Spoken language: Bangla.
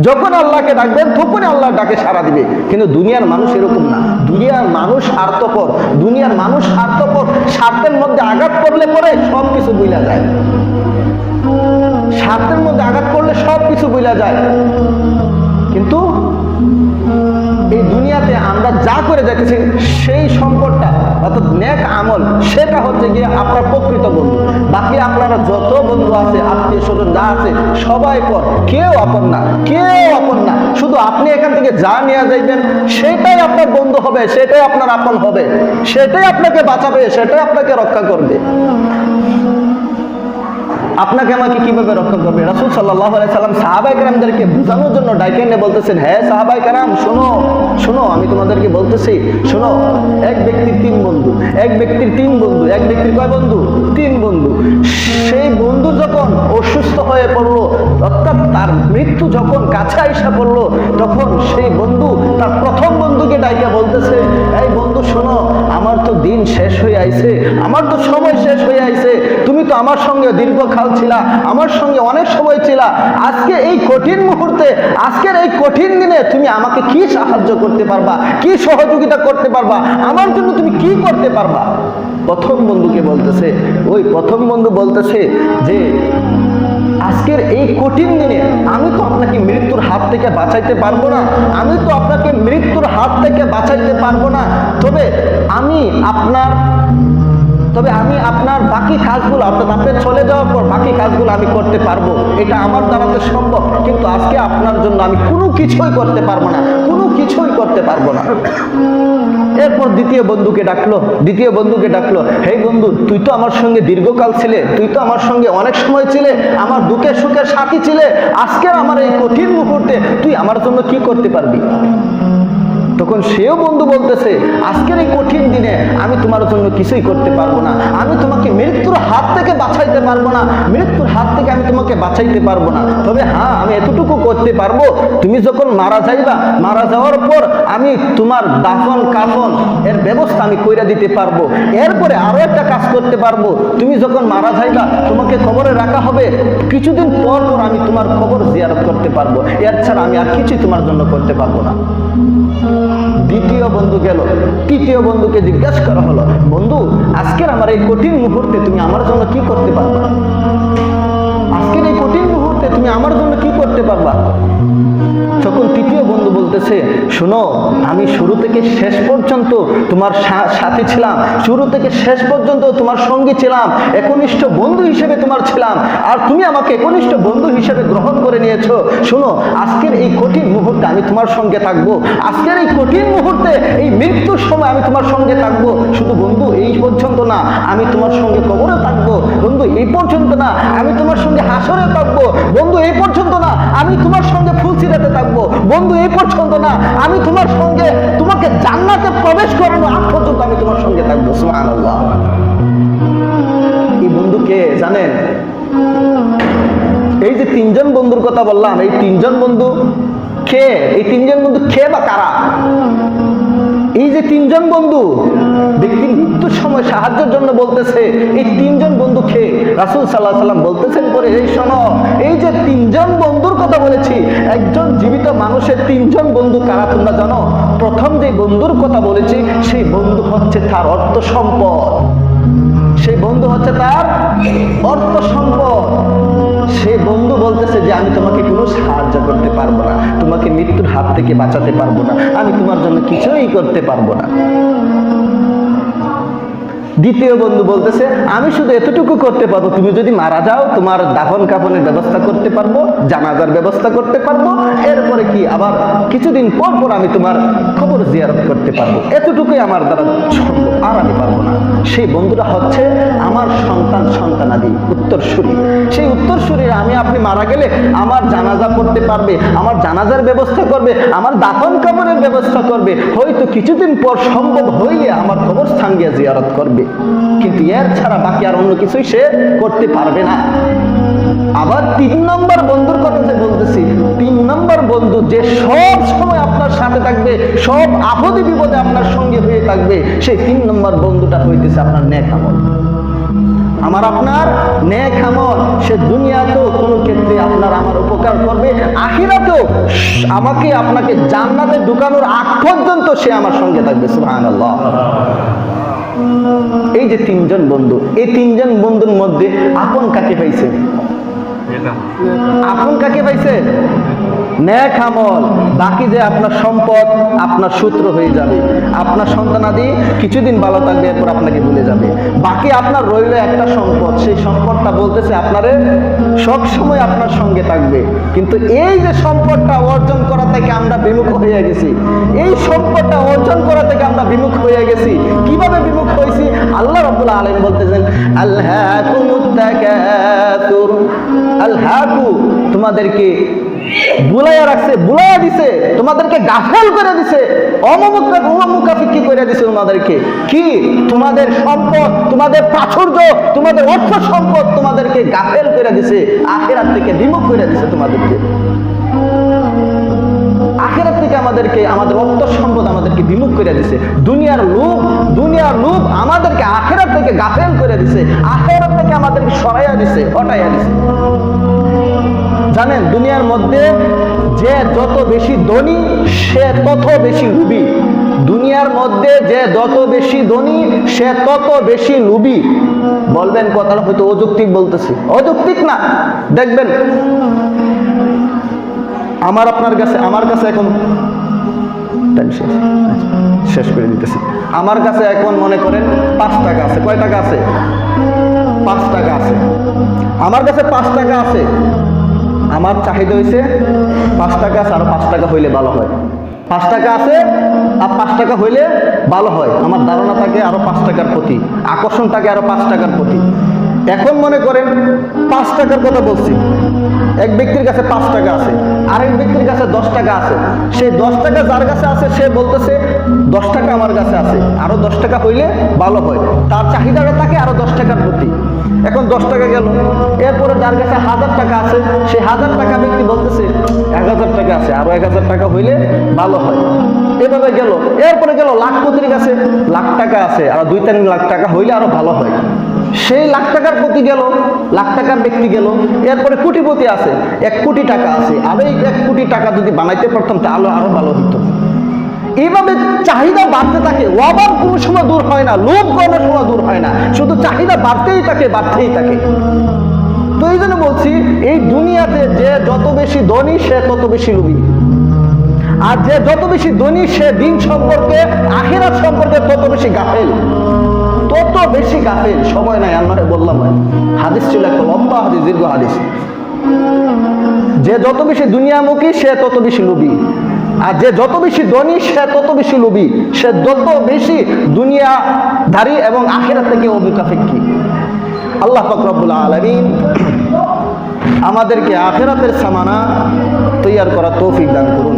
যখন আল্লাহকে ডাকবেন, তখনই আল্লাহ ডাকে সারা দিবে। কিন্তু দুনিয়ার মানুষ এরকম না। দুনিয়ার মানুষ স্বার্থপর দুনিয়ার মানুষ স্বার্থপর স্বার্থের মধ্যে আঘাত করলে পরে সব কিছু বুঝা যায়। স্বার্থের মধ্যে আঘাত করলে সব কিছু বুঝা যায়। কিন্তু যা করে যাচ্ছি সেই সম্পদটা অর্থাৎ নেক আমল, সেটা হচ্ছে গিয়ে আপনার প্রকৃত বন্ধু। বাকি আপনারা যত বন্ধু আছে আত্মীয় স্বজন যা আছে, সবাই পর, কেউ আপন না, কেউ আপন না। শুধু আপনি এখান থেকে যা নিয়ে যাইবেন, সেটাই আপনার বন্ধু হবে, সেটাই আপনার আপন হবে, সেটাই আপনাকে বাঁচাবে, সেটাই আপনাকে রক্ষা করবে। আপনাকে আমাকে কীভাবে রক্ষা করবে? রাসুল সাল্লাহ সাল্লাম সাহাবাই কারামদেরকে বোঝানোর জন্য ডাইকে এনে বলতেছেন হ্যাঁ সাহাবাই কারাম, শোনো শোনো, আমি তোমাদেরকে বলতেছি, শোনো, এক ব্যক্তির তিন বন্ধু, এক ব্যক্তির তিন বন্ধু, এক ব্যক্তির কয় বন্ধু? তিন বন্ধু। সেই বন্ধু যখন অসুস্থ হয়ে পড়ল, অর্থাৎ তার মৃত্যু যখন কাছে আইসা পড়ল, তখন সেই বন্ধু, তার প্রথম বন্ধুকে ডাইকে বলতেছে, এই বন্ধু, শোনো, আমার তো দিন শেষ হয়ে আইছে, আমার তো সময় শেষ হয়ে আইছে আমার সঙ্গে দীর্ঘকাল ছিলা, আমার সঙ্গে অনেক সময় ছিলা। আজকে এই কঠিন মুহূর্তে, আজকের এই কঠিন দিনে তুমি আমাকে কি সাহায্য করতে পারবা? কি সহযোগিতা করতে পারবা? আমার জন্য তুমি কি করতে পারবা? প্রথম বন্ধুকে বলতেছে, ওই প্রথম বন্ধু বলতেছে যে, আজকের এই কঠিন দিনে আমি তো আপনাকে মৃত্যুর হাত থেকে বাঁচাইতে পারব না। আমি তো আপনাকে মৃত্যুর হাত থেকে বাঁচাইতে পারব না। তবে আমি আপনার তবে আমি আপনার বাকি কাজগুলো, অর্থাৎ আপনি চলে যাওয়ার পর বাকি কাজগুলো আমি করতে পারব। এটা আমার দ্বারাতে সম্ভব, কিন্তু আজকে আপনার জন্য আমি কোনো কিছুই করতে পারব না, কোনো কিছুই করতে পারব না। এরপর দ্বিতীয় বন্ধুকে ডাকলো, দ্বিতীয় বন্ধুকে ডাকলো হে বন্ধু, তুই তো আমার সঙ্গে দীর্ঘকাল ছিলে, তুই তো আমার সঙ্গে অনেক সময় ছিলে, আমার দুঃখের সুখের সাথী ছিলে, আজকের আমার এই কঠিন মুহূর্তে তুই আমার জন্য কি করতে পারবি? তখন সেও বন্ধু বলতেছে, আজকের এই কঠিন দিনে আমি তোমার জন্য কিছুই করতে পারব না। আমি তোমাকে মৃত্যুর হাত থেকে বাঁচাইতে পারব না। মৃত্যুর হাত থেকে আমি তোমাকে বাঁচাইতে পারব না। তবে হ্যাঁ আমি এতটুকু করতে পারব। তুমি যখন মারা যাইবা, মারা যাওয়ার পর আমি তোমার দাফন, কাফন এর ব্যবস্থা আমি কইরা দিতে পারব। এরপরে আরও একটা কাজ করতে পারব। তুমি যখন মারা যাইবা, তোমাকে খবরে রাখা হবে। কিছুদিন পর পর আমি তোমার খবর জিয়ারত করতে পারব। এর ছাড়া আমি আর কিছুই তোমার জন্য করতে পারব না। দ্বিতীয় বন্ধু গেল। তৃতীয় বন্ধুকে জিজ্ঞাসা করা হলো, বন্ধু, আজকের আমার এই কঠিন মুহূর্তে তুমি আমার জন্য কি করতে পারবা? আজকের এই কঠিন মুহূর্তে তুমি আমার জন্য কি করতে পারবা? তখন তৃতীয় বন্ধু বলতেছে, শোনো, আমি শুরু থেকে শেষ পর্যন্ত তোমার সাথে ছিলাম। শুরু থেকে শেষ পর্যন্ত তোমার সঙ্গী ছিলাম। একনিষ্ঠ বন্ধু হিসেবে তোমার ছিলাম। আর তুমি আমাকে একনিষ্ঠ বন্ধু হিসেবে গ্রহণ করে নিয়েছো। শোনো, আজকের এই কঠিন মুহূর্তে আমি তোমার সঙ্গে থাকব। আজকের এই কঠিন মুহূর্তে এই মৃত্যুর সময় আমি তোমার সঙ্গে থাকব। শুধু বন্ধু, এই পর্যন্ত না, আমি তোমার সঙ্গে কবরে থাকব বন্ধু, এই পর্যন্ত না, আমি তোমার সঙ্গে হাসরে থাকব। বন্ধু, এই পর্যন্ত না, আমি তোমার সঙ্গে ফুলসিরাতে থাকব। বন্ধু, এই পর্যন্ত না, আমি তোমার সঙ্গে, তোমাকে জান্নাতে প্রবেশ করানো আগ পর্যন্ত আমি তোমার সঙ্গে থাকব। সুবহানাল্লাহ। এই বন্ধু কে জানেন? এই যে তিনজন বন্ধুর কথা বললাম, এই তিনজন বন্ধু কে? এই তিনজন বন্ধু কে বা কারা? এই যে তিনজন বন্ধু, ব্যক্তির মৃত্যুর সময় সাহায্যের জন্য বলতেছে, এই তিনজন বন্ধু খেয়ে রাসুল সাল্লাহ সাল্লাম বলতেছেন পরে, এই শোনো, এই যে তিনজন বন্ধুর কথা বলেছি, একজন জীবিত মানুষের তিনজন বন্ধু কারা তোমরা জানো? প্রথম যে বন্ধুর কথা বলেছি, সেই বন্ধু হচ্ছে তার অর্থ সম্পদ। সেই বন্ধু হচ্ছে তার অর্থ সম্পদ। যে আমি তোমাকে কোনো সাহায্য করতে পারব না, তোমাকে মৃত্যুর হাত থেকে বাঁচাতে পারব না, আমি তোমার জন্য কিছুই করতে পারব না। দ্বিতীয় বন্ধু বলতেছে, আমি শুধু এতটুকু করতে পারব, তুমি যদি মারা যাও, তোমার দাফন কাফনের ব্যবস্থা করতে পারব, জানাজার ব্যবস্থা করতে পারব, এরপরে কি আবার কিছুদিন পর পর আমি তোমার খবর জিয়ারত করতে পারব। এতটুকুই আমার দ্বারা আর আমি পারব না। সেই বন্ধুরা হচ্ছে আমার সন্তান সন্তানাদি, উত্তরসূরি। সেই উত্তরসূরিরা আমি, আপনি মারা গেলে আমার জানাজা করতে পারবে, আমার জানাজার ব্যবস্থা করবে, আমার দাফন কাপড়ের ব্যবস্থা করবে। হয়তো কিছুদিন পর সম্ভব হইলে আমার কবরস্থান গিয়ে জিয়ারত করবে। কিন্তু এর ছাড়া বাকি আর অন্য কিছুই সে করতে পারবে না। আবার তিন নম্বর বন্ধুর কথা যে বলতেছি, তিন নম্বর বন্ধু যে সব সময় আপনার সাথে থাকবে, সব আপদে বিপদে আপনার সঙ্গে হয়ে থাকবে, সেই তিন নম্বর বন্ধুটা হইতেছে আপনার নেক আমল। আমার আপনার নেক আমল, সে দুনিয়াতেও কোনো ক্ষেত্রে আপনার আমার উপকার করবে, আখিরাতেও আমাকে আপনাকে জান্নাতে ঢুকানোর আগ পর্যন্ত সে আমার সঙ্গে থাকবে, সুবহানাল্লাহ। এই যে তিনজন বন্ধু এই তিনজন বন্ধুর মধ্যে আপন কাকে পাইছে? আপন কাকে পাইছে? ন্যাক আমল, বাকি যে আপনার সম্পদ, আপনার সূত্র হয়ে যাবে। আপনার সন্তানাদি কিছুদিন ভালো থাকবে, এরপর আপনাকে ভুলে যাবে। বাকি আপনার রইল একটা সম্পদ, সেই সম্পদটা বলতেছে আপনারে, সব সময় আপনার সঙ্গে থাকবে। কিন্তু এই যে সম্পদটা অর্জন করা থেকে আমরা বিমুখ হয়ে গেছি, এই সম্পদটা অর্জন করা থেকে আমরা বিমুখ হয়ে গেছি, কীভাবে বিমুখ হয়েছি? আল্লাহ রাব্বুল আলামিন বলতেছেন আল্লাহকুমুত তাকাতুর আল্লাহকু তোমাদেরকে বুলাইয়া রাখছে, বুলাইয়া দিছে, তোমাদেরকে গাফেল করে দিছে অমুকরা অমুকাফিকি করে দিছে তোমাদেরকে। কি? তোমাদের সম্পদ, তোমাদের প্রাচুর্য, তোমাদের অর্থ সম্পদ তোমাদেরকে গাফেল করে দিছে, আখেরাত থেকে বিমুখ করে দিছে তোমাদেরকে। আখেরাত থেকে আমাদেরকে, আমাদের অর্থ সম্পদ আমাদেরকে বিমুখ করে দিছে। দুনিয়ার লোভ দুনিয়ার লোভ আমাদেরকে আখেরাত থেকে গাফেল করে দিছে, আখেরাত থেকে আমাদেরকে সরাইয়া দিছে, হটাইয়া দিছে। জানেন, দুনিয়ার মধ্যে যে যত বেশি ধনী, সে তত বেশি লুবি। দুনিয়ার মধ্যে যে যত বেশি ধনী, সে তত বেশি লুবি। বলবেন কথাটা হয়তো অযৌক্তিক বলতেছি। অযৌক্তিক না। দেখবেন, আমার আপনার কাছে, আমার কাছে এখন শেষ। শেষ করে দিতেছি। আমার কাছে এখন মনে করেন পাঁচ টাকা আছে। কয় টাকা আছে? পাঁচ টাকা আছে। আমার কাছে পাঁচ টাকা আছে। আমার চাহিদা হয়েছে পাঁচ টাকা আছে আরও পাঁচ টাকা হইলে ভালো হয়। পাঁচ টাকা আছে আর পাঁচ টাকা হইলে ভালো হয়। আমার ধারণা থাকে আরও পাঁচ টাকার প্রতি আকর্ষণ থাকে আরও পাঁচ টাকার প্রতি এখন মনে করেন পাঁচ টাকার কথা বলছি। এক ব্যক্তির কাছে পাঁচ টাকা আছে, আরেক ব্যক্তির কাছে দশ টাকা আছে। সেই দশ টাকা যার কাছে আছে, সে বলতেছে দশ টাকা আমার কাছে আছে। আরও দশ টাকা হইলে ভালো হয়। তার চাহিদাটা থাকে আরও দশ টাকার প্রতি। এখন দশ টাকা গেল। এরপরে যার কাছে হাজার টাকা আছে সেই হাজার টাকা ব্যক্তি বলতেছে, এক হাজার টাকা আছে, আরও এক হাজার টাকা হইলে ভালো হয়। এভাবে গেল। এরপরে গেল লাখপতির কাছে, লাখ টাকা আছে, আর দুই তিন লাখ টাকা হইলে আরও ভালো হয়। সেই লাখ টাকার প্রতি গেল, লাখ টাকার ব্যক্তি গেল। এরপরে কোটিপতি আছে, এক কোটি টাকা আছে। আর এই এক কোটি টাকা যদি বানাইতে পারতাম, তাহলে আরও ভালো হতো এইভাবে চাহিদা বাড়তে থাকে অভাব কোনো সময় দূর হয় না, লোভ কোনো সময় দূর হয় না, শুধু চাহিদা বাড়তেই থাকে বাড়তেই থাকে। তো এই জন্য বলছি, এই দুনিয়াতে যে যত বেশি ধনী, সে তত বেশি লোভী আর যে যত বেশি ধনী, সে দিন সম্পর্কে, আখেরাত সম্পর্কে তত বেশি গাফেল। তত বেশি গাফেল। সময় নাই আর বললাম হাদিস ছিল একটা লম্বা হাদিস, দীর্ঘ হাদিস। যে যত বেশি দুনিয়ামুখী, সে তত বেশি লোভী আর যে যত বেশি ধনী, সে তত বেশি লোভী। সে যত বেশি দুনিয়াধারী এবং আখেরা থেকে অমুখাফেক্ষী আল্লাহ ফকরবুল আলমিন আমাদেরকে আখেরাতের সামানা তৈয়ার করা তৌফিক দান করুন।